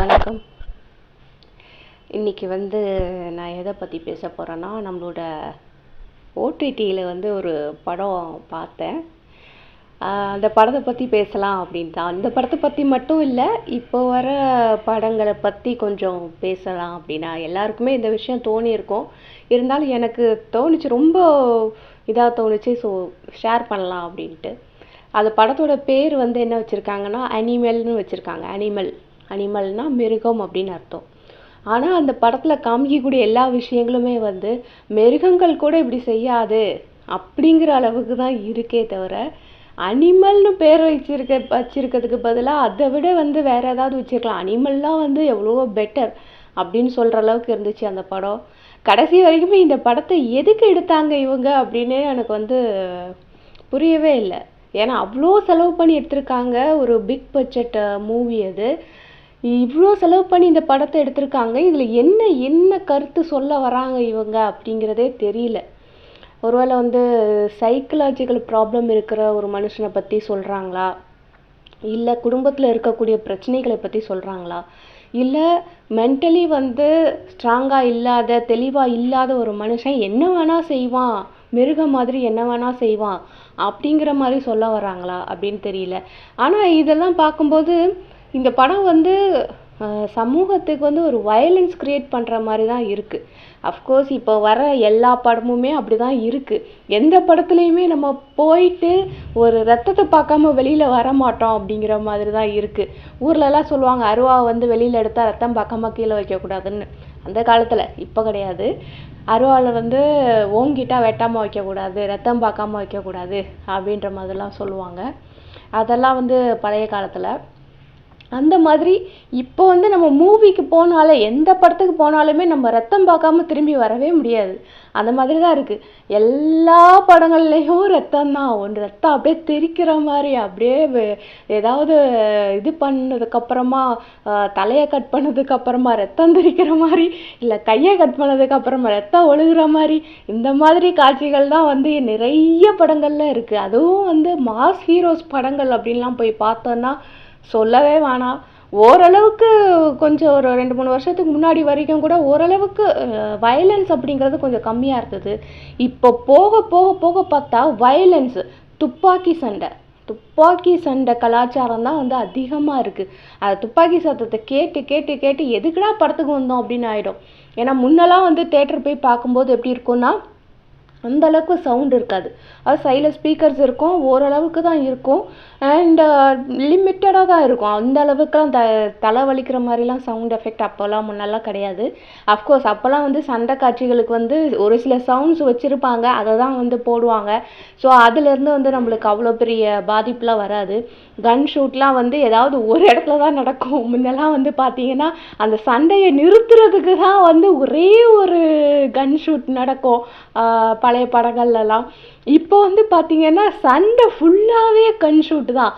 வணக்கம். இன்றைக்கி வந்து நான் எதை பற்றி பேச போகிறேன்னா நம்மளோட ஓடிடியில் வந்து ஒரு படம் பார்த்தேன். அந்த படத்தை பற்றி பேசலாம் அப்படின்னு தான். அந்த படத்தை பற்றி மட்டும் இல்லை இப்போ வர படங்களை பற்றி கொஞ்சம் பேசலாம் அப்படின்னா எல்லாருக்குமே இந்த விஷயம் தோணியிருக்கும். இருந்தாலும் எனக்கு தோணுச்சு ரொம்ப இதாக தோணுச்சு ஸோ ஷேர் பண்ணலாம் அப்படின்ட்டு. அந்த படத்தோட பேர் வந்து என்ன வச்சுருக்காங்கன்னா அனிமல்னு வச்சுருக்காங்க அனிமல் அனிமல்னா மிருகம் அப்படின்னு அர்த்தம். ஆனால் அந்த படத்தில் காமிக்கக்கூடிய எல்லா விஷயங்களுமே வந்து மிருகங்கள் கூட இப்படி செய்யாது. அப்படிங்கிற அளவுக்கு தான் இருக்கே தவிர அனிமல்னு பேர் வச்சிருக்க வச்சிருக்கிறதுக்கு பதிலாக அதை விட வந்து வேற ஏதாவது வச்சுருக்கலாம். அனிமல்லாம் வந்து எவ்வளவோ பெட்டர் அப்படின்னு சொல்கிற அளவுக்கு இருந்துச்சு அந்த படம். கடைசி வரைக்குமே இந்த படத்தை எதுக்கு எடுத்தாங்க இவங்க அப்படின்னு எனக்கு வந்து புரியவே இல்லை. ஏன்னா அவ்வளோ செலவு பண்ணி எடுத்திருக்காங்க. ஒரு பிக் பட்ஜெட் மூவி அது. இவ்வளோ செலவு பண்ணி இந்த படத்தை எடுத்திருக்காங்க. இதில் என்ன என்ன கருத்து சொல்ல வராங்க இவங்க அப்படிங்கிறதே தெரியல. ஒருவேளை வந்து சைக்கலாஜிக்கல் ப்ராப்ளம் இருக்கிற ஒரு மனுஷனை பற்றி சொல்கிறாங்களா இல்லை குடும்பத்தில் இருக்கக்கூடிய பிரச்சனைகளை பற்றி சொல்கிறாங்களா இல்லை மென்டலி வந்து ஸ்ட்ராங்காக இல்லாத தெளிவாக இல்லாத ஒரு மனுஷன் என்ன வேணால் செய்வான் மிருகம் மாதிரி என்ன வேணால் செய்வான் அப்படிங்கிற மாதிரி சொல்ல வராங்களா அப்படின்னு தெரியல. ஆனால் இதெல்லாம் பார்க்கும்போது இந்த படம் வந்து சமூகத்துக்கு வந்து ஒரு வயலன்ஸ் க்ரியேட் பண்ணுற மாதிரி தான் இருக்குது அஃப்கோர்ஸ் இப்போ வர எல்லா படமுமே அப்படி தான் இருக்குது எந்த படத்துலையுமே நம்ம போயிட்டு ஒரு ரத்தத்தை பார்க்காம வெளியில் வர மாட்டோம் அப்படிங்கிற மாதிரி தான் இருக்குது ஊர்லலாம் சொல்லுவாங்க அருவாவை வந்து வெளியில் எடுத்தால் ரத்தம் பார்க்காம கீழே வைக்கக்கூடாதுன்னு அந்த காலத்தில் இப்போ கிடையாது. அருவாவில் வந்து ஓங்கிட்டா வெட்டாமல் வைக்கக்கூடாது ரத்தம் பார்க்காம வைக்கக்கூடாது அப்படின்ற மாதிரிலாம் சொல்லுவாங்க. அதெல்லாம் வந்து பழைய காலத்தில். அந்த மாதிரி இப்போ வந்து நம்ம மூவிக்கு போனாலே எந்த படத்துக்கு போனாலுமே நம்ம ரத்தம் பார்க்காம திரும்பி வரவே முடியாது. அந்த மாதிரி தான் இருக்குது எல்லா படங்கள்லேயும் ரத்தம் தான் ஒன்று ரத்தம் அப்படியே தெரிக்கிற மாதிரி அப்படியே ஏதாவது இது பண்ணதுக்கப்புறமா தலையை கட் பண்ணதுக்கப்புறமா ரத்தம் தெரிக்கிற மாதிரி இல்லை கையை கட் பண்ணதுக்கப்புறமா ரத்தம் ஒழுகுற மாதிரி இந்த மாதிரி காட்சிகள் தான் வந்து நிறைய படங்களில் இருக்குது அதுவும் வந்து மாஸ் ஹீரோஸ் படங்கள் அப்படின்லாம் போய் பார்த்தோன்னா சொல்லவே வேணாம். ஓரளவுக்கு கொஞ்சம் ஒரு ரெண்டு மூணு வருஷத்துக்கு முன்னாடி வரைக்கும் கூட ஓரளவுக்கு வயலன்ஸ் அப்படிங்கிறது கொஞ்சம் கம்மியாக இருந்தது. இப்போ போக போக போக பார்த்தா வயலன்ஸ் துப்பாக்கி சண்டை. துப்பாக்கி சண்டை கலாச்சாரம் தான் வந்து அதிகமாக இருக்குது அது துப்பாக்கி சத்தத்தை கேட்டு கேட்டு கேட்டு எதுக்குடா படத்துக்கு வந்தோம் அப்படின்னு ஆகிடும் ஏன்னா முன்னெல்லாம் வந்து தேட்டர் போய் பார்க்கும்போது எப்படி இருக்கும்னா அந்த அளவுக்கு சவுண்ட் இருக்காது. அது சைடில் ஸ்பீக்கர்ஸ் இருக்கும் ஓரளவுக்கு தான் இருக்கும். அண்ட் லிமிட்டடாக uh, தான் இருக்கும். அந்த அளவுக்குலாம் த தலை வலிக்கிற மாதிரிலாம் சவுண்ட் எஃபெக்ட் அப்போல்லாம் முன்னெல்லாம் கிடையாது. அஃப்கோர்ஸ் அப்போல்லாம் வந்து சண்டை காட்சிகளுக்கு வந்து ஒரு சில சவுண்ட்ஸ் வச்சுருப்பாங்க. அதை தான் வந்து போடுவாங்க. ஸோ அதுலேருந்து வந்து நம்மளுக்கு அவ்வளோ பெரிய பாதிப்புலாம் வராது. கன் ஷூட்லாம் வந்து ஏதாவது ஒரு இடத்துல தான் நடக்கும். முன்னெல்லாம் வந்து பார்த்தீங்கன்னா அந்த சண்டையை நிறுத்துறதுக்கு தான் வந்து ஒரே ஒரு கன் ஷூட் நடக்கும். பழைய படங்கள்லலாம். இப்போ வந்து பார்த்தீங்கன்னா சண்டை ஃபுல்லாகவே கன் ஷூட் தான்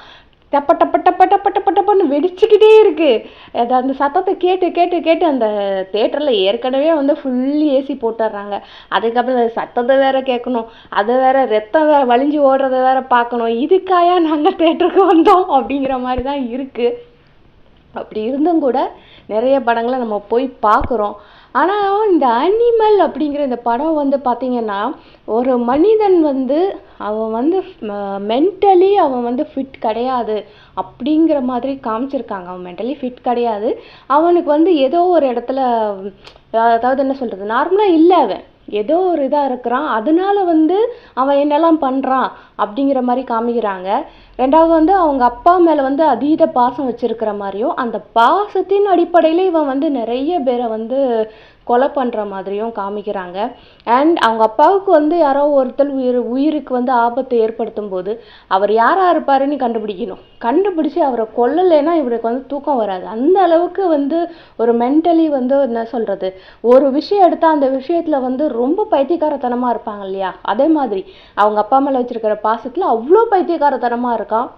டப்ப டப்ப டப்ப டப்ப டப்ப டப்பன்னு வெடிச்சுக்கிட்டே இருக்குது அது அந்த சத்தத்தை கேட்டு கேட்டு கேட்டு அந்த தேட்டரில் ஏற்கனவே வந்து ஃபுல் ஏசி போட்டுடுறாங்க அதுக்கப்புறம் அந்த சத்தத்தை வேற கேட்கணும். அதை வேற ரத்தம் வேற வலிஞ்சு ஓடுறத வேற பார்க்கணும். இதுக்காயா நாங்கள் தேட்டருக்கு வந்தோம் அப்படிங்கிற மாதிரி தான் இருக்குது அப்படி இருந்தும் கூட நிறைய படங்களை நம்ம போய் பார்க்குறோம். ஆனால் இந்த அனிமல் அப்படிங்கிற இந்த படம் வந்து பார்த்திங்கன்னா ஒரு மனிதன் வந்து அவன் வந்து மென்டலி அவன் வந்து ஃபிட் கிடையாது அப்படிங்கிற மாதிரி காமிச்சிருக்காங்க. அவன் மென்டலி ஃபிட் கிடையாது. அவனுக்கு வந்து ஏதோ ஒரு இடத்துல அதாவது என்ன சொல்கிறது நார்மலாக இல்லை அவன். ஏதோ ஒரு இதாக இருக்கிறான். அதனால வந்து அவன் என்னெல்லாம் பண்ணுறான் அப்படிங்கிற மாதிரி காமிக்கிறாங்க. ரெண்டாவது வந்து அவங்க அப்பா மேலே வந்து அதீத பாசம் வச்சிருக்கிற மாதிரியும் அந்த பாசத்தின் அடிப்படையில் இவன் வந்து நிறைய பேரை வந்து கொலை பண்ணுற மாதிரியும் காமிக்கிறாங்க. அண்ட் அவங்க அப்பாவுக்கு வந்து யாரோ ஒருத்தர் உயிர் உயிருக்கு வந்து ஆபத்தை ஏற்படுத்தும் போது அவர் யாராக இருப்பாருன்னு கண்டுபிடிக்கணும். கண்டுபிடிச்சி அவரை கொல்லலைன்னா இவருக்கு வந்து தூக்கம் வராது. அந்த அளவுக்கு வந்து ஒரு மென்டலி வந்து என்ன சொல்கிறது ஒரு விஷயம் எடுத்தால் அந்த விஷயத்தில் வந்து ரொம்ப பைத்தியக்காரத்தனமாக இருப்பாங்க இல்லையா? அதே மாதிரி அவங்க அப்பா மேலே வச்சிருக்கிற பாசத்தில் அவ்வளோ பைத்தியக்காரத்தனமாக இருக்கான்.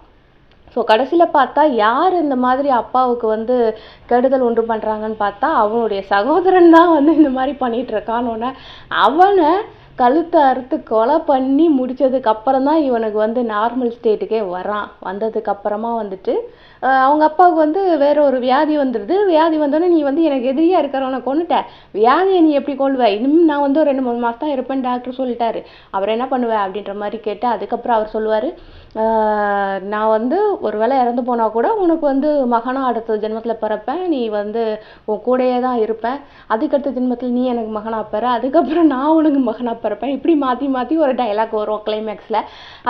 ஸோ கடைசியில் பார்த்தா யார் இந்த மாதிரி அப்பாவுக்கு வந்து கெடுதல் உண்டு பண்ணுறாங்கன்னு பார்த்தா அவனுடைய சகோதரன் தான் வந்து இந்த மாதிரி பண்ணிட்டு அவனை கழுத்தை அறுத்து கொலை பண்ணி முடித்ததுக்கப்புறம் தான் இவனுக்கு வந்து நார்மல் ஸ்டேட்டுக்கே வரான். வந்ததுக்கப்புறமா வந்துட்டு அவங்க அப்பாவுக்கு வந்து வேற ஒரு வியாதி வந்துடுது வியாதி வந்தோடனே நீ வந்து எனக்கு எதிரியாக இருக்கிறவனை கொண்டுட்ட வியாதியை நீ எப்படி கொள்வ இன்னும் நான் வந்து ஒரு ரெண்டு மூணு மாதம் தான் இருப்பேன் டாக்டர் சொல்லிட்டாரு. அவர் என்ன பண்ணுவேன் அப்படின்ற மாதிரி கேட்டு அதுக்கப்புறம் அவர் சொல்லுவார் நான் வந்து ஒரு வேளை இறந்து போனால் கூட உனக்கு வந்து மகனாக அடுத்த ஜென்மத்தில் பிறப்பேன். நீ வந்து உன் கூடயே தான் இருப்பேன். அதுக்கடுத்த ஜென்மத்தில் நீ எனக்கு மகனாக பிற. அதுக்கப்புறம் நான் உனக்கு மகனாக பிறப்பேன். இப்படி மாற்றி மாற்றி ஒரு டைலாக் வரும் கிளைமேக்ஸில்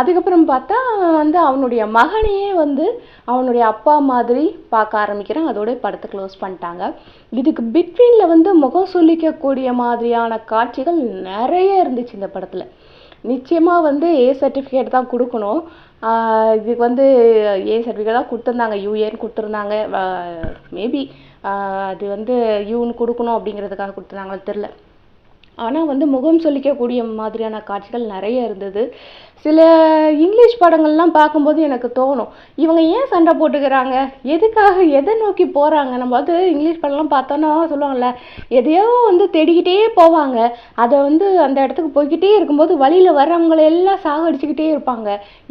அதுக்கப்புறம் பார்த்தா அவன் வந்து அவனுடைய மகனையே வந்து அவனுடைய அப்பா அப்பா மாதிரி பார்க்க ஆரம்பிக்கிறேன். அதோட படத்தை க்ளோஸ் பண்ணிட்டாங்க. இதுக்கு பிட்வீனில் வந்து முகம் சொல்லிக்கக்கூடிய மாதிரியான காட்சிகள் நிறைய இருந்துச்சு இந்த படத்தில். நிச்சயமாக வந்து ஏ சர்டிஃபிகேட் தான் கொடுக்கணும். இதுக்கு வந்து ஏ சர்டிஃபிகேட் தான் கொடுத்துருந்தாங்க. யூஏன்னு கொடுத்துருந்தாங்க. மேபி அது வந்து யூன்னு கொடுக்கணும் அப்படிங்கிறதுக்காக கொடுத்துருந்தாங்களோ தெரில ஆனால் வந்து முகம் சொல்லிக்கக்கூடிய மாதிரியான காட்சிகள் நிறைய இருந்தது. சில இங்கிலீஷ் படங்கள்லாம் பார்க்கும்போது எனக்கு தோணும் இவங்க ஏன் சண்டை போட்டுக்கிறாங்க? எதுக்காக எதை நோக்கி போகிறாங்க நம்ம வந்து இங்கிலீஷ் படம்லாம் பார்த்தோன்னா சொல்லுவாங்கல்ல எதையோ வந்து தேடிக்கிட்டே போவாங்க. அதை வந்து அந்த இடத்துக்கு போய்கிட்டே இருக்கும்போது வழியில் வர்றவங்களை எல்லாம் சாகடிச்சுக்கிட்டே இருப்பாங்க.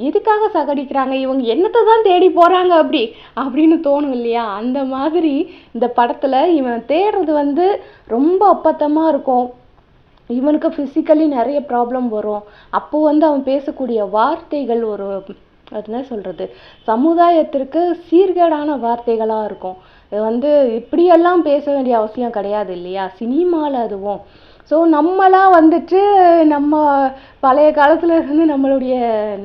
எதுக்காக சாகடிக்கிறாங்க? இவங்க என்னத்தை தான் தேடி போகிறாங்க அப்படி அப்படின்னு தோணும் இல்லையா? அந்த மாதிரி இந்த படத்தில் இவன் தேடுறது வந்து ரொம்ப அப்பத்தமாக இருக்கும். இவனுக்கு ஃபிசிக்கலி நிறைய ப்ராப்ளம் வரும். அப்போது வந்து அவன் பேசக்கூடிய வார்த்தைகள் ஒரு அது என்ன சொல்கிறது சமுதாயத்திற்கு சீர்கேடான வார்த்தைகளாக இருக்கும். இது வந்து இப்படியெல்லாம் பேச வேண்டிய அவசியம் கிடையாது இல்லையா? சினிமாவில் அதுவும் ஸோ நம்மளாம் வந்துட்டு நம்ம பழைய காலத்தில் இருந்து நம்மளுடைய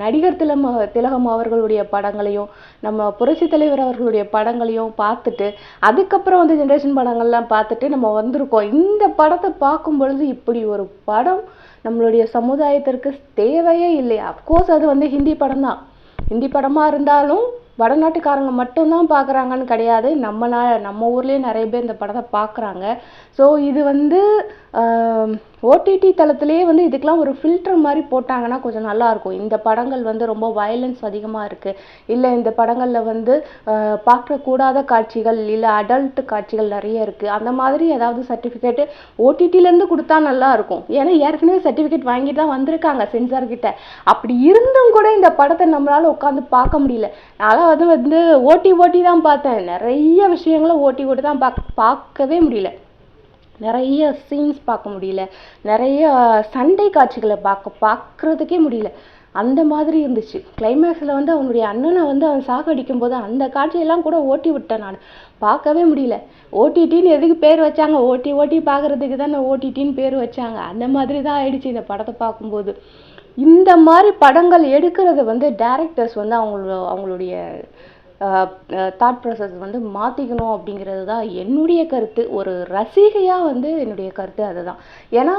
நடிகர் திலம திலகம் அவர்களுடைய படங்களையும் நம்ம புரட்சி தலைவர் அவர்களுடைய படங்களையும் பார்த்துட்டு அதுக்கப்புறம் வந்து ஜென்ரேஷன் படங்கள்லாம் பார்த்துட்டு நம்ம வந்திருக்கோம். இந்த படத்தை பார்க்கும் பொழுது இப்படி ஒரு படம் நம்மளுடைய சமுதாயத்திற்கு தேவையே இல்லை. அஃப்கோர்ஸ் அது வந்து ஹிந்தி படம் தான் ஹிந்தி படமாக இருந்தாலும் வடநாட்டுக்காரங்க மட்டும்தான் பார்க்குறாங்கன்னு கிடையாது. நம்ம நா நம்ம ஊர்லேயே நிறைய பேர் இந்த படத்தை பார்க்குறாங்க ஸோ இது வந்து ஓடிடி தளத்திலே வந்து இதுக்கெலாம் ஒரு ஃபில்டர் மாதிரி போட்டாங்கன்னா கொஞ்சம் நல்லாயிருக்கும். இந்த படங்கள் வந்து ரொம்ப வயலன்ஸ் அதிகமாக இருக்குது இல்லை இந்த படங்களில் வந்து பார்க்கக்கூடாத காட்சிகள் இல்லை அடல்ட் காட்சிகள் நிறைய இருக்குது அந்த மாதிரி ஏதாவது சர்டிஃபிகேட் ஓடிடிலேருந்து கொடுத்தா நல்லாயிருக்கும். ஏன்னா ஏற்கனவே சர்டிஃபிகேட் வாங்கிட்டு தான் வந்திருக்காங்க சென்சார்கிட்ட அப்படி இருந்தும் கூட இந்த படத்தை நம்மளால் உட்காந்து பார்க்க முடியல. நான் வந்து வந்து ஓட்டி ஓட்டி தான் பார்த்தேன். நிறைய விஷயங்களை ஓட்டி ஓட்டி தான் பார்க்க பார்க்கவே முடியல. நிறைய சீன்ஸ் பார்க்க முடியல. நிறைய சண்டை காட்சிகளை பார்க்க பார்க்குறதுக்கே முடியல. அந்த மாதிரி இருந்துச்சு. கிளைமேக்ஸில் வந்து அவனுடைய அண்ணனை வந்து அவன் சாகடிக்கும் போது அந்த காட்சியெல்லாம் கூட ஓட்டி விட்டேன் நான். பார்க்கவே முடியல. ஓடிடின்னு எதுக்கு பேர் வச்சாங்க? ஓட்டி ஓட்டி பார்க்கறதுக்கு தானே ஓடிடின்னு பேர் வச்சாங்க. அந்த மாதிரி தான் ஆயிடுச்சு இந்த படத்தை பார்க்கும்போது. இந்த மாதிரி படங்கள் எடுக்கிறது வந்து டேரக்டர்ஸ் வந்து அவங்களோ அவங்களுடைய தாட் ப்ராசஸ் வந்து மாற்றிக்கணும் அப்படிங்கிறது தான் என்னுடைய கருத்து. ஒரு ரசிகையாக வந்து என்னுடைய கருத்து அதுதான். ஏன்னா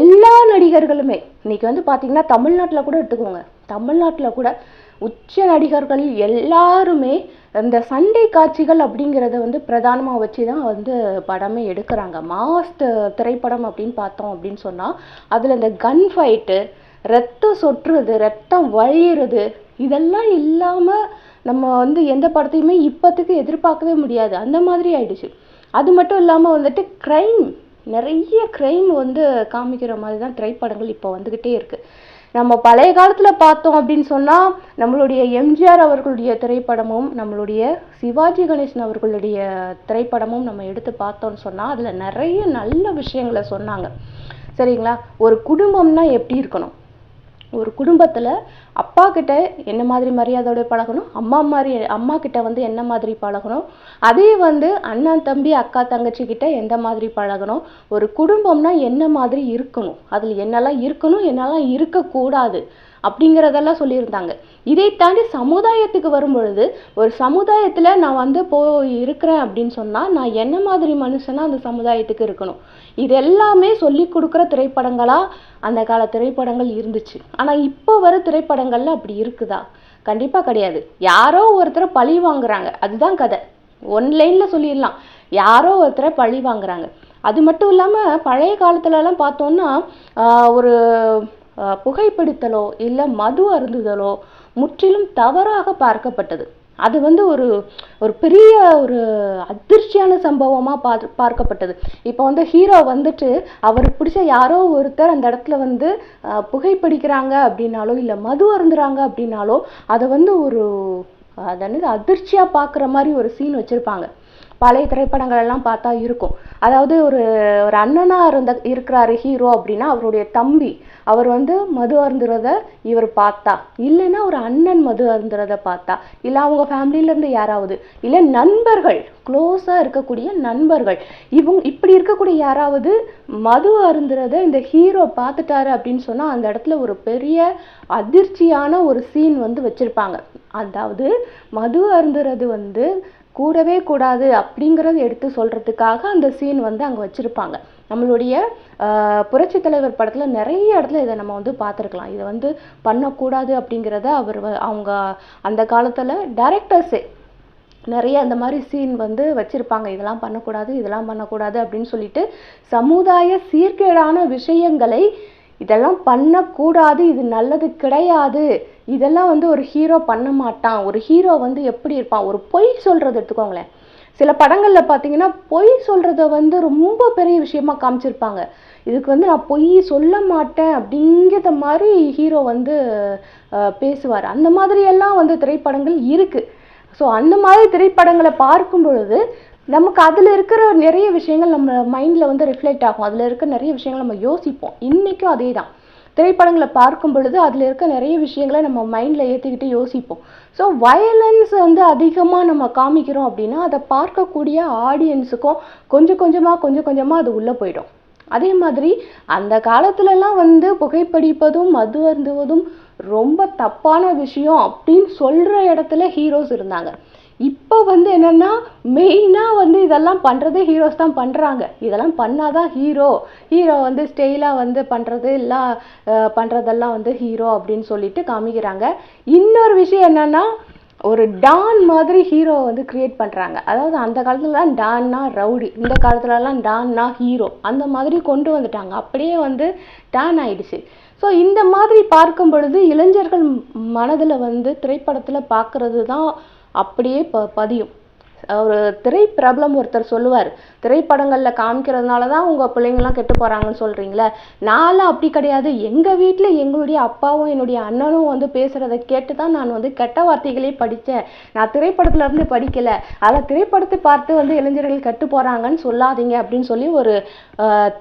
எல்லா நடிகர்களுமே இன்னைக்கு வந்து பார்த்தீங்கன்னா தமிழ்நாட்டில் கூட எடுத்துக்கோங்க. தமிழ்நாட்டில் கூட உச்ச நடிகர்கள் எல்லாருமே இந்த சண்டை காட்சிகள் அப்படிங்கிறத வந்து பிரதானமாக வச்சு தான் வந்து படமே எடுக்கிறாங்க. மாஸ்ட் திரைப்படம் அப்படின்னு பார்த்தோம் அப்படின்னு சொன்னால் அதில் இந்த கன் ஃபைட்டு ரத்தம் சொட்டுறது ரத்தம் வழியிறது இதெல்லாம் இல்லாமல் நம்ம வந்து எந்த படத்தையுமே இப்போத்துக்கு எதிர்பார்க்கவே முடியாது. அந்த மாதிரி ஆயிடுச்சு. அது மட்டும் இல்லாமல் வந்துட்டு க்ரைம் நிறைய க்ரைம் வந்து காமிக்கிற மாதிரி தான் திரைப்படங்கள் இப்போ வந்துக்கிட்டே இருக்குது நம்ம பழைய காலத்தில் பார்த்தோம் அப்படின்னு சொன்னால் நம்மளுடைய எம்ஜிஆர் அவர்களுடைய திரைப்படமும் நம்மளுடைய சிவாஜி கணேசன் அவர்களுடைய திரைப்படமும் நம்ம எடுத்து பார்த்தோம்னு சொன்னால் அதில் நிறைய நல்ல விஷயங்களை சொன்னாங்க. சரிங்களா? ஒரு குடும்பம்னா எப்படி இருக்கணும்? ஒரு குடும்பத்தில் அப்பா கிட்ட என்ன மாதிரி மரியாதையோட பழகணும்? அம்மா மாதிரி அம்மா கிட்ட வந்து என்ன மாதிரி பழகணும்? அதே வந்து அண்ணன் தம்பி அக்கா தங்கச்சி கிட்ட எந்த மாதிரி பழகணும்? ஒரு குடும்பம்னா என்ன மாதிரி இருக்கணும்? அதில் என்னெல்லாம் இருக்கணும் என்னெல்லாம் இருக்கக்கூடாது? அப்படிங்கிறதெல்லாம் சொல்லியிருந்தாங்க. இதை தாண்டி சமுதாயத்துக்கு வரும் பொழுது ஒரு சமுதாயத்தில் நான் வந்து போ இருக்கிறேன் அப்படின்னு சொன்னால் நான் என்ன மாதிரி மனுஷனாக அந்த சமுதாயத்துக்கு இருக்கணும்? இது எல்லாமே சொல்லி கொடுக்குற திரைப்படங்களாக அந்த கால திரைப்படங்கள் இருந்துச்சு. ஆனால் இப்போ வர திரைப்படங்கள்ல அப்படி இருக்குதா? கண்டிப்பாக கிடையாது. யாரோ ஒருத்தரை பழி வாங்குறாங்க. அதுதான் கதை. ஒன் சொல்லிடலாம். யாரோ ஒருத்தரை பழி வாங்குறாங்க. அது மட்டும் இல்லாமல் பழைய காலத்துலலாம் பார்த்தோன்னா ஒரு புகைப்பிடித்தலோ இல்லை மது அருந்துதலோ முற்றிலும் தவறாக பார்க்கப்பட்டது. அது வந்து ஒரு ஒரு பெரிய ஒரு அதிர்ச்சியான சம்பவமாக பார் பார்க்கப்பட்டது. இப்போ வந்து ஹீரோ வந்துட்டு அவருக்கு பிடிச்ச யாரோ ஒருத்தர் அந்த இடத்துல வந்து புகைப்பிடிக்கிறாங்க அப்படின்னாலோ இல்லை மது அருந்துறாங்க அப்படின்னாலோ அதை வந்து ஒரு அதனது அதிர்ச்சியாக பார்க்குற மாதிரி ஒரு சீன் வச்சுருப்பாங்க. பழைய திரைப்படங்கள் எல்லாம் பார்த்தா இருக்கும். அதாவது ஒரு ஒரு அண்ணனாக இருந்த இருக்கிறாரு ஹீரோ அப்படின்னா அவருடைய தம்பி அவர் வந்து மது அருந்துறத இவர் பார்த்தா. இல்லைன்னா ஒரு அண்ணன் மது அருந்துறத பார்த்தா. இல்லை அவங்க ஃபேமிலியிலேருந்து யாராவது. இல்லை நண்பர்கள் க்ளோஸாக இருக்கக்கூடிய நண்பர்கள். இவங்க இப்படி இருக்கக்கூடிய யாராவது மது அருந்துறத இந்த ஹீரோ பார்த்துட்டாரு அப்படின்னு சொன்னால் அந்த இடத்துல ஒரு பெரிய அதிர்ச்சியான ஒரு சீன் வந்து வச்சுருப்பாங்க. அதாவது மது அருந்துறது வந்து கூடவே கூடாது அப்படிங்கிறது எடுத்து சொல்கிறதுக்காக அந்த சீன் வந்து அங்கே வச்சுருப்பாங்க. நம்மளுடைய புரட்சி தலைவர் படத்தில் நிறைய இடத்துல இதை நம்ம வந்து பார்த்துருக்கலாம். இதை வந்து பண்ணக்கூடாது அப்படிங்கிறத அவர் வ- அவங்க அந்த காலத்தில் டைரக்டர்ஸே நிறைய அந்த மாதிரி சீன் வந்து வச்சுருப்பாங்க. இதெல்லாம் பண்ணக்கூடாது இதெல்லாம் பண்ணக்கூடாது அப்படின்னு சொல்லிட்டு சமுதாய சீர்கேடான விஷயங்களை இதெல்லாம் பண்ணக்கூடாது இது நல்லது கிடையாது. இதெல்லாம் வந்து ஒரு ஹீரோ பண்ண மாட்டான். ஒரு ஹீரோ வந்து எப்படி இருப்பான்? ஒரு பொய் சொல்கிறது எடுத்துக்கோங்களேன். சில படங்களில் பார்த்தீங்கன்னா பொய் சொல்கிறத வந்து ரொம்ப பெரிய விஷயமா காமிச்சிருப்பாங்க. இதுக்கு வந்து நான் பொய் சொல்ல மாட்டேன் அப்படிங்கிற மாதிரி ஹீரோ வந்து பேசுவார். அந்த மாதிரியெல்லாம் வந்து திரைப்படங்கள் இருக்குது ஸோ அந்த மாதிரி திரைப்படங்களை பார்க்கும் பொழுது நமக்கு அதில் இருக்கிற நிறைய விஷயங்கள் நம்ம மைண்டில் வந்து ரிஃப்ளெக்ட் ஆகும். அதில் இருக்க நிறைய விஷயங்கள் நம்ம யோசிப்போம். இன்றைக்கும் அதே தான் திரைப்படங்களை பார்க்கும் பொழுது அதில் இருக்க நிறைய விஷயங்களை நம்ம மைண்டில் ஏற்றிக்கிட்டு யோசிப்போம். ஸோ வயலன்ஸ் வந்து அதிகமாக நம்ம காமிக்கிறோம் அப்படின்னா அதை பார்க்கக்கூடிய ஆடியன்ஸுக்கும் கொஞ்சம் கொஞ்சமாக கொஞ்சம் கொஞ்சமாக அது உள்ளே போயிடும். அதே மாதிரி அந்த காலத்துலலாம் வந்து புகைப்பிடிப்பதும் மது அருந்துவதும் ரொம்ப தப்பான விஷயம் அப்படின்னு சொல்கிற இடத்துல ஹீரோஸ் இருந்தாங்க. இப்போ வந்து என்னன்னா மெயினாக வந்து இதெல்லாம் பண்ணுறதே ஹீரோஸ் தான் பண்ணுறாங்க இதெல்லாம் பண்ணாதான் ஹீரோ ஹீரோ வந்து ஸ்டெயிலாக வந்து பண்ணுறது எல்லாம் பண்ணுறதெல்லாம் வந்து ஹீரோ அப்படின்னு சொல்லிட்டு காமிக்கிறாங்க. இன்னொரு விஷயம் என்னன்னா ஒரு டான் மாதிரி ஹீரோ வந்து கிரியேட் பண்ணுறாங்க அதாவது அந்த காலத்துலலாம் டான்னா ரவுடி. இந்த காலத்துலலாம் டான்னா ஹீரோ அந்த மாதிரி கொண்டு வந்துட்டாங்க. அப்படியே வந்து டான் ஆயிடுச்சு. ஸோ இந்த மாதிரி பார்க்கும் பொழுது இளைஞர்கள் மனதில் வந்து திரைப்படத்தில் பார்க்குறது தான் அப்படியே ப பதியும். ஒரு திரை பிரபலம் ஒருத்தர் சொல்லுவார் திரைப்படங்களில் காமிக்கிறதுனால தான் உங்கள் பிள்ளைங்கள்லாம் கெட்டு போகிறாங்கன்னு சொல்கிறீங்களே நான்லாம் அப்படி கிடையாது. எங்கள் வீட்டில் எங்களுடைய அப்பாவும் என்னுடைய அண்ணனும் வந்து பேசுகிறத கேட்டு தான் நான் வந்து கெட்ட வார்த்தைகளே படித்தேன். நான் திரைப்படத்துலேருந்து இருந்து படிக்கல. திரைப்படத்தை பார்த்து வந்து இளைஞர்கள் கெட்டு போகிறாங்கன்னு சொல்லாதீங்க அப்படின்னு சொல்லி ஒரு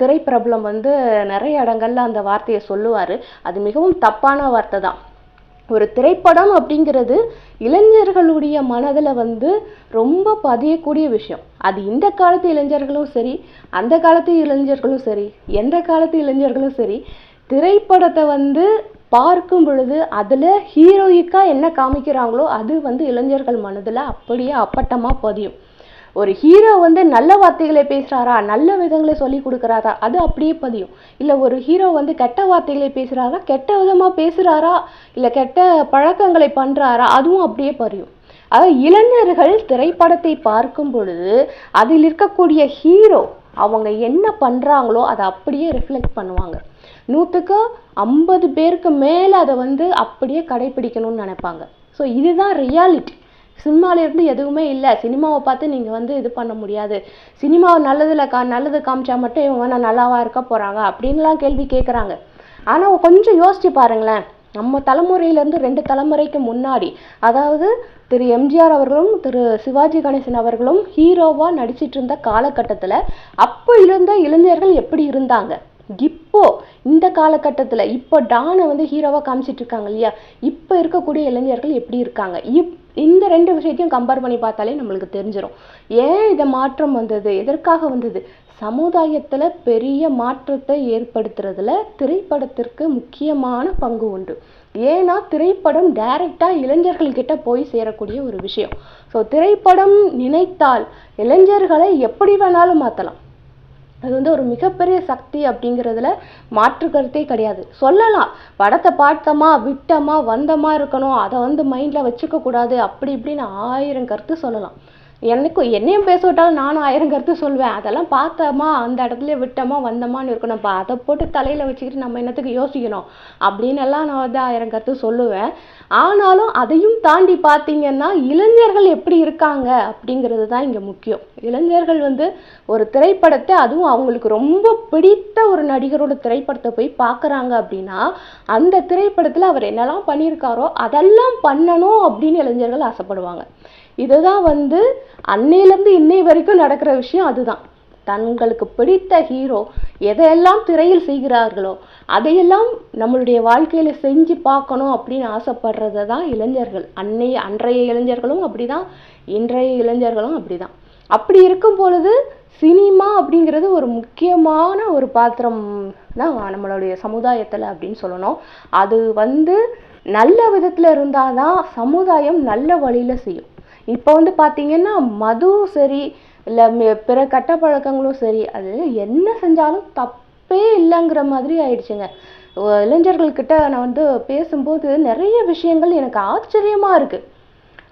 திரைப்பிரபலம் வந்து நிறைய இடங்கள்ல அந்த வார்த்தையை சொல்லுவார். அது மிகவும் தப்பான வார்த்தை தான். ஒரு திரைப்படம் அப்படிங்கிறது இளைஞர்களுடைய மனதில் வந்து ரொம்ப பதியக்கூடிய விஷயம். அது இந்த காலத்து இளைஞர்களும் சரி அந்த காலத்து இளைஞர்களும் சரி எந்த காலத்து இளைஞர்களும் சரி திரைப்படத்தை வந்து பார்க்கும் பொழுது அதில் ஹீரோயிக்காக என்ன காமிக்கிறாங்களோ அது வந்து இளைஞர்கள் மனதில் அப்படியே அப்பட்டமாக பதியும். ஒரு ஹீரோ வந்து நல்ல வார்த்தைகளை பேசுகிறாரா நல்ல விதங்களை சொல்லி கொடுக்குறாரா? அது அப்படியே பதியும். இல்லை ஒரு ஹீரோ வந்து கெட்ட வார்த்தைகளை பேசுகிறாரா கெட்ட விதமாக பேசுகிறாரா இல்லை கெட்ட பழக்கங்களை பண்ணுறாரா அதுவும் அப்படியே பதியும். அதாவது இளைஞர்கள் திரைப்படத்தை பார்க்கும் பொழுது அதில் இருக்கக்கூடிய ஹீரோ அவங்க என்ன பண்ணுறாங்களோ அதை அப்படியே ரிஃப்ளெக்ட் பண்ணுவாங்க. நூற்றுக்கு ஐம்பது பேருக்கு மேலே அதை வந்து அப்படியே கடைபிடிக்கணும்னு நினைப்பாங்க. ஸோ இதுதான் ரியாலிட்டி சினிமாவிலேருந்து இருந்து எதுவுமே இல்லை. சினிமாவை பார்த்து நீங்கள் வந்து இது பண்ண முடியாது. சினிமாவை நல்லதில் கா நல்லது காமிச்சா மட்டும் இவங்க நான் நல்லாவா இருக்க போகிறாங்க அப்படின்லாம் கேள்வி கேட்குறாங்க ஆனால் கொஞ்சம் யோசிச்சு பாருங்களேன். நம்ம தலைமுறையிலேருந்து ரெண்டு தலைமுறைக்கு முன்னாடி அதாவது திரு எம்ஜிஆர் அவர்களும் திரு சிவாஜி கணேசன் அவர்களும் ஹீரோவாக நடிச்சிட்டு இருந்த காலகட்டத்தில் அப்போ இருந்த இளைஞர்கள் எப்படி இருந்தாங்க? இப்போ இந்த காலகட்டத்தில் இப்போ டானை வந்து ஹீரோவாக காமிச்சிட்டு இருக்காங்க இல்லையா? இப்போ இருக்கக்கூடிய இளைஞர்கள் எப்படி இருக்காங்க? இப் இந்த ரெண்டு விஷயத்தையும் கம்பேர் பண்ணி பார்த்தாலே நம்மளுக்கு தெரிஞ்சிடும் ஏன் இதை மாற்றம் வந்தது? எதற்காக வந்தது? சமுதாயத்தில் பெரிய மாற்றத்தை ஏற்படுத்துறதுல திரைப்படத்திற்கு முக்கியமான பங்கு உண்டு. ஏன்னா திரைப்படம் டைரெக்டாக இளைஞர்கள்கிட்ட போய் சேரக்கூடிய ஒரு விஷயம். ஸோ திரைப்படம் நினைத்தால் இளைஞர்களை எப்படி வேணாலும் மாற்றலாம் அது வந்து ஒரு மிகப்பெரிய சக்தி அப்படிங்கிறதுல மாற்று கருத்தே கிடையாது. சொல்லலாம். படத்தை பார்த்தோமா விட்டோமா வந்தோமா இருக்கணும் அதை வந்து மைண்டில் வச்சுக்க கூடாது அப்படி இப்படின்னு ஆயிரம் கருத்து சொல்லலாம். எனக்கும் என்னையும் பேச விட்டாலும் நானும் ஆயிரம் கருத்து சொல்லுவேன் அதெல்லாம் பார்த்தோமா? அந்த இடத்துல விட்டோமா? வந்தோமான்னு இருக்கணும். இப்போ அதை போட்டு தலையில் வச்சுக்கிட்டு நம்ம என்னத்துக்கு யோசிக்கணும்? அப்படின்னு எல்லாம் நான் வந்து ஆயிரம் கருத்து சொல்லுவேன். ஆனாலும் அதையும் தாண்டி பார்த்தீங்கன்னா இளைஞர்கள் எப்படி இருக்காங்க அப்படிங்கிறது தான் இங்கே முக்கியம். இளைஞர்கள் வந்து ஒரு திரைப்படத்தை அதுவும் அவங்களுக்கு ரொம்ப பிடித்த ஒரு நடிகரோட திரைப்படத்தை போய் பார்க்குறாங்க அப்படின்னா அந்த திரைப்படத்தில் அவர் என்னெல்லாம் பண்ணியிருக்காரோ அதெல்லாம் பண்ணணும் அப்படின்னு இளைஞர்கள் ஆசைப்படுவாங்க. இதுதான் வந்து அன்னையிலேருந்து இன்னை வரைக்கும் நடக்கிற விஷயம் அதுதான். தங்களுக்கு பிடித்த ஹீரோ எதையெல்லாம் திரையில் செய்கிறார்களோ அதையெல்லாம் நம்மளுடைய வாழ்க்கையில் செஞ்சு பார்க்கணும் அப்படின்னு ஆசைப்படுறது தான் இளைஞர்கள். அன்னைய அன்றைய இளைஞர்களும் அப்படிதான் இன்றைய இளைஞர்களும் அப்படிதான். அப்படி இருக்கும் பொழுது சினிமா அப்படிங்கிறது ஒரு முக்கியமான ஒரு பாத்திரம் தான் நம்மளுடைய சமுதாயத்தில் அப்படின்னு சொல்லணும். அது வந்து நல்ல விதத்தில் இருந்தால் தான் சமுதாயம் நல்ல வழியில் செய்யும். இப்போ வந்து பார்த்தீங்கன்னா மதுவும் சரி இல்லை பிற கெட்ட பழக்கங்களும் சரி அது என்ன செஞ்சாலும் தப்பே இல்லைங்கிற மாதிரி ஆயிடுச்சுங்க. இளைஞர்கள்கிட்ட நான் வந்து பேசும்போது நிறைய விஷயங்கள் எனக்கு ஆச்சரியமாக இருக்குது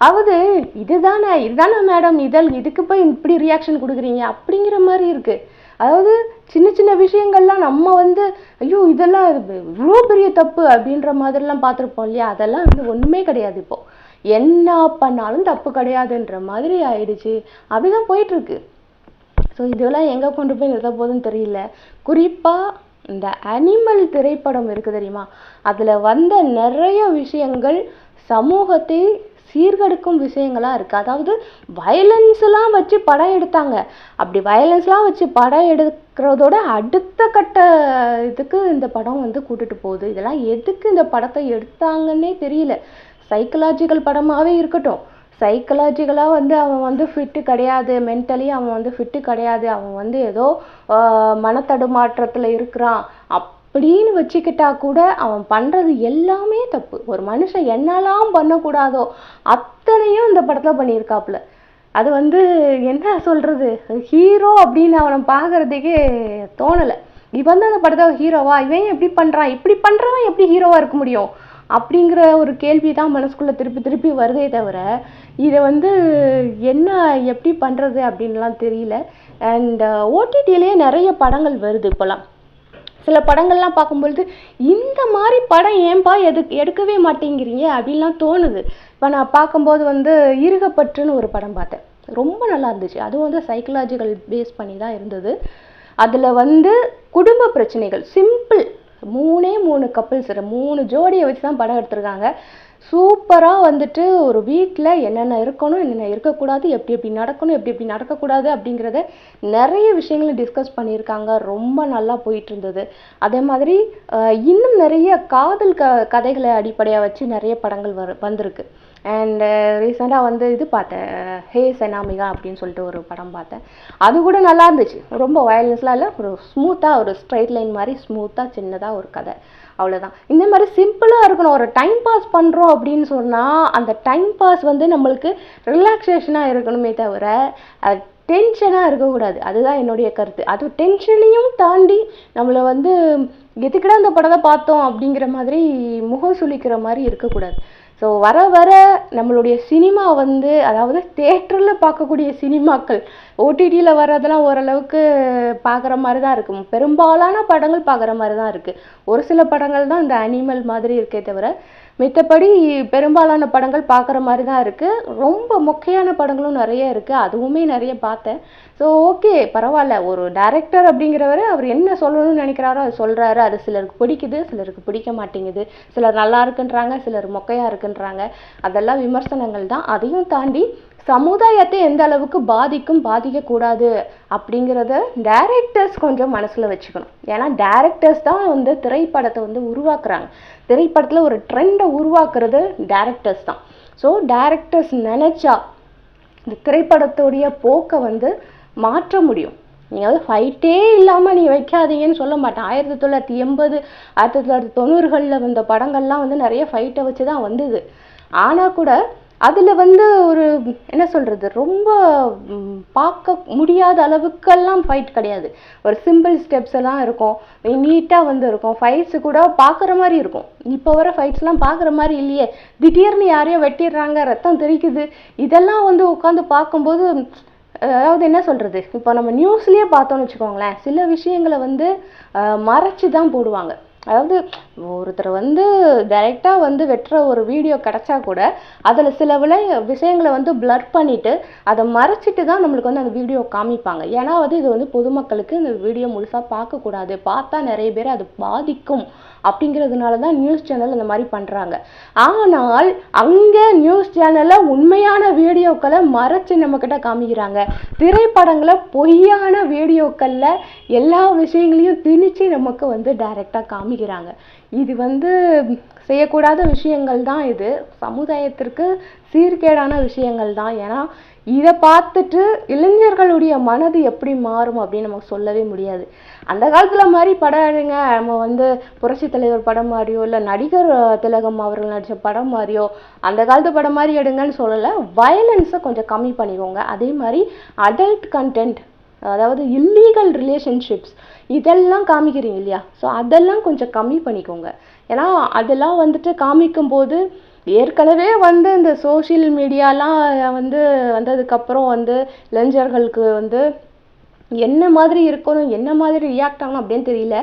அதாவது இதுதானே இதுதானே மேடம் இதழ் இதுக்கு போய் இப்படி ரியாக்ஷன் கொடுக்குறீங்க? அப்படிங்கிற மாதிரி இருக்குது அதாவது சின்ன சின்ன விஷயங்கள்லாம் நம்ம வந்து ஐயோ இதெல்லாம் இவ்வளோ பெரிய தப்பு அப்படின்ற மாதிரிலாம் பார்த்துருப்போம் இல்லையா? அதெல்லாம் வந்து ஒன்றுமே கிடையாது இப்போ. என்ன பண்ணாலும் தப்பு கிடையாதுன்ற மாதிரி ஆயிடுச்சு. அப்படிதான் தான் போயிட்டுருக்கு. ஸோ இதெல்லாம் எங்கே கொண்டு போய் நிறுத்த போகுதுன்னு தெரியல. குறிப்பாக இந்த அனிமல் திரைப்படம் இருக்குது தெரியுமா? அதில் வந்த நிறைய விஷயங்கள் சமூகத்தை சீர்கெடுக்கும் விஷயங்களாக இருக்குது அதாவது வயலன்ஸ்லாம் வச்சு படம் எடுத்தாங்க. அப்படி வயலன்ஸ்லாம் வச்சு படம் எடுக்கிறதோட அடுத்த கட்ட இதுக்கு இந்த படம் வந்து கூட்டிகிட்டு போகுது. இதெல்லாம் எதுக்கு இந்த படத்தை எடுத்தாங்கன்னே தெரியல. சைக்கலாஜிக்கல் படமாகவே இருக்கட்டும். சைக்கலாஜிக்கலாக வந்து அவன் வந்து ஃபிட்டு கிடையாது. மென்டலி அவன் வந்து ஃபிட்டு கிடையாது. அவன் வந்து ஏதோ மனத்தடுமாற்றத்தில் இருக்கிறான். அப்படின்னு வச்சுக்கிட்டா கூட அவன் பண்ணுறது எல்லாமே தப்பு. ஒரு மனுஷன் என்னெல்லாம் பண்ணக்கூடாதோ அத்தனையும் இந்த படத்தில் பண்ணியிருக்காப்புல. அது வந்து என்ன சொல்கிறது ஹீரோ அப்படின்னு அவனை பார்க்கறதுக்கே தோணலை. இவன் தான் அந்த படத்தை ஹீரோவா இவன் எப்படி இப்படி இப்படி பண்ணுறவன் எப்படி ஹீரோவாக இருக்க முடியும்? அப்படிங்கிற ஒரு கேள்வி தான் மனசுக்குள்ளே திருப்பி திருப்பி வருதே தவிர இதை வந்து என்ன எப்படி பண்ணுறது அப்படின்லாம் தெரியல. அண்ட் ஓடிடியிலேயே uh, நிறைய படங்கள் வருது இப்போலாம். சில படங்கள்லாம் பார்க்கும்பொழுது இந்த மாதிரி படம் ஏன்பா எது எடுக்கவே மாட்டேங்கிறீங்க அப்படின்லாம் தோணுது. இப்போ நான் பார்க்கும்போது வந்து இருகப்பற்றுன்னு ஒரு படம் பார்த்தேன். ரொம்ப நல்லா இருந்துச்சு. அதுவும் வந்து சைக்கலாஜிக்கல் பேஸ் பண்ணி தான் இருந்தது. அதில் வந்து குடும்ப பிரச்சனைகள் சிம்பிள் மூணே மூணு கப்பிள்ஸ் மூணு ஜோடியை வச்சு தான் படம் எடுத்திருக்காங்க. சூப்பராக வந்துட்டு ஒரு வீட்டில் என்னென்ன இருக்கணும் என்னென்ன இருக்கக்கூடாது எப்படி எப்படி நடக்கணும் எப்படி எப்படி நடக்கக்கூடாது அப்படிங்கிறத நிறைய விஷயங்களை டிஸ்கஸ் பண்ணியிருக்காங்க. ரொம்ப நல்லா போயிட்டு இருந்தது அதே மாதிரி இன்னும் நிறைய காதல் க கதைகளை அடிப்படையாக வச்சு நிறைய படங்கள் வரு வந்திருக்கு. அண்ட் ரீசெண்டாக uh, வந்து இது பார்த்தேன். ஹே செனாமிகா அப்படின்னு சொல்லிட்டு ஒரு படம் பார்த்தேன். அது கூட நல்லா இருந்துச்சு. ரொம்ப வயலன்ஸ்லாம் இல்லை. ஒரு ஸ்மூத்தாக ஒரு ஸ்ட்ரைட் லைன் மாதிரி ஸ்மூத்தாக சின்னதாக ஒரு கதை. அவ்வளோதான் இந்த மாதிரி சிம்பிளாக இருக்கணும். ஒரு டைம் பாஸ் பண்ணுறோம் அப்படின்னு சொன்னால் அந்த டைம் பாஸ் வந்து நம்மளுக்கு ரிலாக்ஸேஷனாக இருக்கணுமே தவிர டென்ஷனாக இருக்கக்கூடாது. அதுதான் என்னுடைய கருத்து. அது டென்ஷனையும் தாண்டி நம்மளை வந்து எதுக்கிட அந்த படத்தை பார்த்தோம் அப்படிங்கிற மாதிரி முகம் சுளிக்கிற மாதிரி இருக்கக்கூடாது. ஸோ வர வர நம்மளுடைய சினிமா வந்து அதாவது தேட்டரில் பார்க்கக்கூடிய சினிமாக்கள் ஓடிடியில் வர்றதெல்லாம் ஓரளவுக்கு பார்க்குற மாதிரி தான் இருக்கும் பெரும்பாலான படங்கள் பார்க்குற மாதிரி தான் இருக்குது ஒரு சில படங்கள் தான் இந்த அனிமல் மாதிரி இருக்கே தவிர மித்தபடி பெரும்பாலான படங்கள் பார்க்குற மாதிரி தான் இருக்குது ரொம்ப மொக்கையான படங்களும் நிறைய இருக்குது அதுவுமே நிறைய பார்த்தேன். ஸோ ஓகே பரவாயில்ல. ஒரு டேரக்டர் அப்படிங்கிறவர் அவர் என்ன சொல்லணும்னு நினைக்கிறாரோ அது சொல்கிறாரு அது சிலருக்கு பிடிக்குது சிலருக்கு பிடிக்க மாட்டேங்குது. சிலர் நல்லா இருக்குன்றாங்க சிலர் மொக்கையாக இருக்குன்றாங்க. அதெல்லாம் விமர்சனங்கள் தான். அதையும் தாண்டி சமுதாயத்தை எந்த அளவுக்கு பாதிக்கும் பாதிக்கக்கூடாது அப்படிங்கிறத டேரக்டர்ஸ் கொஞ்சம் மனசில் வச்சுக்கணும். ஏன்னா டேரக்டர்ஸ் தான் வந்து திரைப்படத்தை வந்து உருவாக்குறாங்க. திரைப்படத்தில் ஒரு ட்ரெண்டை உருவாக்குறது டேரக்டர்ஸ் தான். ஸோ டேரக்டர்ஸ் நினச்சா இந்த திரைப்படத்துடைய போக்கை வந்து மாற்ற முடியும். நீங்கள் வந்து ஃபைட்டே இல்லாமல் நீ வைக்காதீங்கன்னு சொல்ல மாட்டேன். ஆயிரத்தி தொள்ளாயிரத்தி எண்பது ஆயிரத்தி தொள்ளாயிரத்தி தொண்ணூறுகளில் வந்த படங்கள்லாம் வந்து நிறைய ஃபைட்டை வச்சு தான் வந்தது. ஆனால் கூட அதில் வந்து ஒரு என்ன சொல்கிறது ரொம்ப பார்க்க முடியாத அளவுக்கெல்லாம் ஃபைட் கிடையாது. ஒரு சிம்பிள் ஸ்டெப்ஸ் எல்லாம் இருக்கும். நீட்டாக வந்து இருக்கும். ஃபைட்ஸு கூட பார்க்குற மாதிரி இருக்கும். இப்போ வர ஃபைட்ஸ்லாம் பார்க்குற மாதிரி இல்லையே. திடீர்னு யாரையோ வெட்டிடுறாங்க ரத்தம் தெறிக்குது. இதெல்லாம் வந்து உட்காந்து பார்க்கும்போது அதாவது என்ன சொல்கிறது இப்போ நம்ம நியூஸ்லேயே பார்த்தோம்னு வச்சுக்கோங்களேன் சில விஷயங்களை வந்து மறைச்சி தான் போடுவாங்க. அதாவது ஒருத்தர் வந்து டைரெக்டாக வந்து வெட்டுற ஒரு வீடியோ கிடச்சா கூட அதில் சில விலை விஷயங்களை வந்து பிளர் பண்ணிவிட்டு அதை மறைச்சிட்டு தான் நம்மளுக்கு வந்து அந்த வீடியோ காமிப்பாங்க. ஏன்னா வந்து இது வந்து பொதுமக்களுக்கு இந்த வீடியோ முழுசாக பார்க்கக்கூடாது. பார்த்தா நிறைய பேர் அது பாதிக்கும். அப்படிங்கிறதுனால தான் நியூஸ் சேனல் இந்த மாதிரி பண்ணுறாங்க ஆனால் அங்கே நியூஸ் சேனலில் உண்மையான வீடியோக்களை மறைச்சு நம்மக்கிட்ட காமிக்கிறாங்க. திரைப்படங்களை பொய்யான வீடியோக்களில் எல்லா விஷயங்களையும் திணிச்சு நமக்கு வந்து டைரெக்டாக காமிக்கிறாங்க. இது வந்து செய்யக்கூடாத விஷயங்கள் தான் இது. சமுதாயத்திற்கு சீர்கேடான விஷயங்கள் தான். ஏன்னா இதை பார்த்துட்டு இளைஞர்களுடைய மனது எப்படி மாறும் அப்படின்னு நமக்கு சொல்லவே முடியாது. அந்த காலத்தில் மாதிரி படம் எடுங்க நம்ம வந்து புரட்சி தலைவர் படம் மாதிரியோ இல்லை நடிகர் திலகம் அவர்கள் நடித்த படம் மாதிரியோ அந்த காலத்து படம் மாதிரி எடுங்கன்னு சொல்லலை. வயலன்ஸை கொஞ்சம் கம்மி பண்ணிக்கோங்க. அதே மாதிரி அடல்ட் கண்டென்ட் அதாவது இல்லீகல் ரிலேஷன்ஷிப்ஸ் இதெல்லாம் காமிக்கிறீங்க இல்லையா? ஸோ அதெல்லாம் கொஞ்சம் கம்மி பண்ணிக்கோங்க. ஏன்னா அதெல்லாம் வந்துட்டு காமிக்கும்போது ஏற்கனவே வந்து இந்த சோஷியல் மீடியாலாம் வந்து வந்ததுக்கப்புறம் வந்து இளைஞர்களுக்கு வந்து என்ன மாதிரி இருக்கணும் என்ன மாதிரி ரியாக்ட் ஆகணும் அப்படின்னு தெரியல.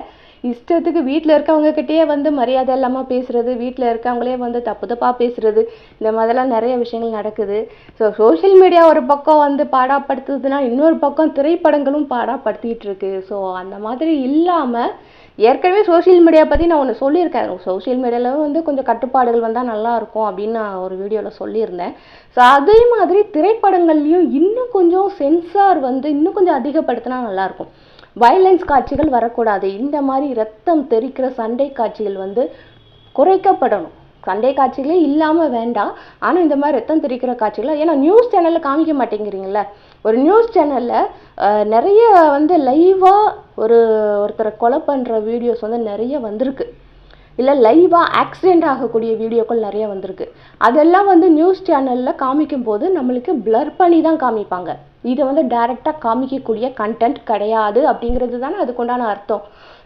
இஷ்டத்துக்கு வீட்டில் இருக்கவங்கக்கிட்டேயே வந்து மரியாதை இல்லாமல் பேசுகிறது வீட்டில் இருக்கவங்களே வந்து தப்பு தப்பாக பேசுகிறது இந்த மாதிரிலாம் நிறைய விஷயங்கள் நடக்குது. ஸோ சோஷியல் மீடியா ஒரு பக்கம் வந்து பாடாப்படுத்துதுன்னா இன்னொரு பக்கம் திரைப்படங்களும் பாடாப்படுத்திட்டு இருக்கு. ஸோ அந்த மாதிரி இல்லாமல் ஏற்கனவே சோஷியல் மீடியா பற்றி நான் ஒன்று சொல்லியிருக்கேன். சோஷியல் மீடியாவில் வந்து கொஞ்சம் கட்டுப்பாடுகள் வந்தால் நல்லாயிருக்கும் அப்படின்னு நான் ஒரு வீடியோவில் சொல்லியிருந்தேன். ஸோ அதே மாதிரி திரைப்படங்கள்லேயும் இன்னும் கொஞ்சம் சென்சார் வந்து இன்னும் கொஞ்சம் அதிகப்படுத்தினா நல்லாயிருக்கும் வயலன்ஸ் காட்சிகள் வரக்கூடாது. இந்த மாதிரி ரத்தம் தெறிக்கிற சண்டை காட்சிகள் வந்து குறைக்கப்படணும். சண்டை காட்சிகளே இல்லாமல் வேண்டாம். ஆனால் இந்த மாதிரி ரத்தம் தெரிக்கிற காட்சிகளை ஏன்னா நியூஸ் சேனலில் காமிக்க மாட்டேங்கிறீங்களே ஒரு நியூஸ் சேனலில் நிறைய வந்து லைவாக ஒரு ஒருத்தரை கொலை பண்ணுற வீடியோஸ் வந்து நிறைய வந்திருக்கு. இல்லை லைவாக ஆக்சிடெண்ட் ஆகக்கூடிய வீடியோக்கள் நிறைய வந்திருக்கு. அதெல்லாம் வந்து நியூஸ் சேனலில் காமிக்கும் போது நம்மளுக்கு பிளர் பண்ணி தான் காமிப்பாங்க. இதை வந்து டைரெக்டாக காமிக்கக்கூடிய கண்டென்ட் கிடையாது அப்படிங்கிறது தானே அதுக்குண்டான அர்த்தம்.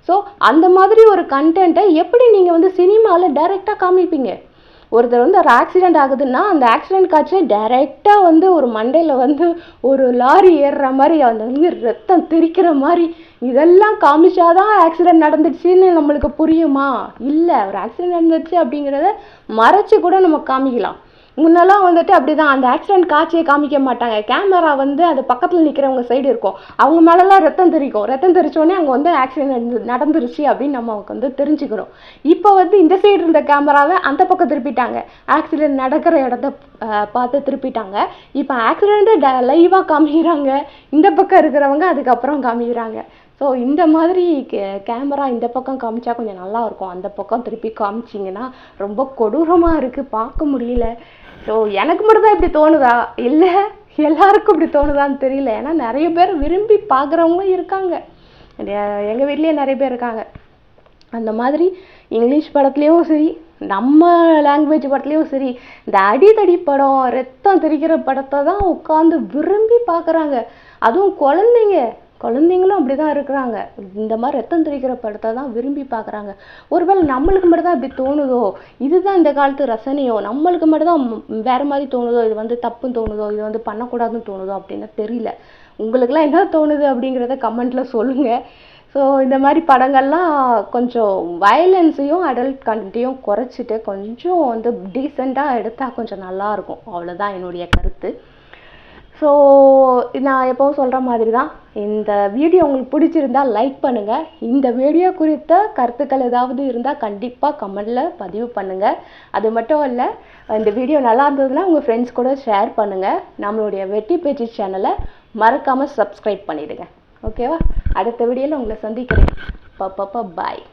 ஸோ அந்த மாதிரி ஒரு கண்டென்ட்டை எப்படி நீங்கள் வந்து சினிமாவில் டைரெக்டாக காமிப்பீங்க? ஒருத்தர் வந்து ஒரு ஆக்சிடெண்ட் ஆகுதுன்னா அந்த ஆக்சிடெண்ட் காட்சியை டைரெக்டாக வந்து ஒரு மண்டையில் வந்து ஒரு லாரி ஏறுற மாதிரி அந்த வந்து ரத்தம் தெறிக்கிற மாதிரி இதெல்லாம் காமிச்சாதான் ஆக்சிடென்ட் நடந்துச்சுன்னு நம்மளுக்கு புரியுமா? இல்லை ஒரு ஆக்சிடென்ட் நடந்துச்சு அப்படிங்கிறத மறைச்சு கூட நம்ம காமிக்கலாம். முன்னெல்லாம் வந்துட்டு அப்படிதான். அந்த ஆக்சிடென்ட் காட்சியை காமிக்க மாட்டாங்க. கேமரா வந்து அது பக்கத்தில் நிற்கிறவங்க சைடு இருக்கும். அவங்க மேலெல்லாம் ரத்தம் தெரிக்கும். ரத்தம் தெரிச்சோடனே அங்கே வந்து ஆக்சிடென்ட் நடந்துருச்சு அப்படின்னு நம்ம வந்து தெரிஞ்சுக்கிறோம். இப்போ வந்து இந்த சைடு இருந்த கேமராவை அந்த பக்கம் திருப்பிட்டாங்க. ஆக்சிடென்ட் நடக்கிற இடத்த பார்த்து திருப்பிட்டாங்க. இப்போ ஆக்சிடென்ட்டு லைவாக காமிக்கிறாங்க. இந்த பக்கம் இருக்கிறவங்க அதுக்கப்புறம் காமிக்கிறாங்க. ஸோ இந்த மாதிரி கேமரா இந்த பக்கம் காமிச்சா கொஞ்சம் நல்லா இருக்கும். அந்த பக்கம் திருப்பி காமிச்சிங்கன்னா ரொம்ப கொடூரமாக இருக்குது பார்க்க முடியல. ஸோ எனக்கு மட்டும்தான் இப்படி தோணுதா? இல்லை எல்லாருக்கும் இப்படி தோணுதான்னு தெரியல. ஏன்னா நிறைய பேர் விரும்பி பார்க்குறவங்களும் இருக்காங்க. எங்கள் வீட்லேயே நிறைய பேர் இருக்காங்க. அந்த மாதிரி இங்கிலீஷ் படத்துலேயும் சரி நம்ம லாங்குவேஜ் படத்துலேயும் சரி இந்த அடிதடி படம் ரத்தம் தெரிக்கிற படத்தை தான் உட்காந்து விரும்பி பார்க்குறாங்க. அதுவும் குழந்தைங்க. குழந்தைங்களும் அப்படி தான் இருக்கிறாங்க. இந்த மாதிரி ரத்தம் தெளிக்கிற படத்தை தான் விரும்பி பார்க்குறாங்க. ஒருவேளை நம்மளுக்கு மட்டும் தான் இப்படி தோணுதோ? இதுதான் இந்த காலத்து ரசனையோ? நம்மளுக்கு மட்டும் தான் மாதிரி தோணுதோ? இது வந்து தப்புன்னு தோணுதோ? இது வந்து பண்ணக்கூடாதுன்னு தோணுதோ அப்படின்னு தெரியல. உங்களுக்குலாம் என்ன தோணுது அப்படிங்கிறத கமெண்ட்டில் சொல்லுங்கள் ஸோ இந்த மாதிரி படங்கள்லாம் கொஞ்சம் வயலன்ஸையும் அடல்ட் கண்டென்ட்டையும் குறைச்சிட்டு கொஞ்சம் வந்து டீசெண்டாக எடுத்தால் கொஞ்சம் நல்லாயிருக்கும் அவ்வளோதான் என்னுடைய கருத்து. ஸோ நான் எப்பவும் சொல்கிற மாதிரி தான் இந்த வீடியோ உங்களுக்கு பிடிச்சிருந்தா லைக் பண்ணுங்கள் இந்த வீடியோ குறித்த கருத்துக்கள் ஏதாவது இருந்தால் கண்டிப்பாக கமெண்டில் பதிவு பண்ணுங்கள் அது மட்டும் இல்லை இந்த வீடியோ நல்லா இருந்ததுன்னா உங்கள் ஃப்ரெண்ட்ஸ் கூட ஷேர் பண்ணுங்கள் நம்மளுடைய வெட்டி பேச்சு சேனலை மறக்காமல் சப்ஸ்கிரைப் பண்ணிடுங்க. ஓகேவா அடுத்த வீடியோவில் உங்களை சந்திக்கிறேன். பப்பப்பா பாய்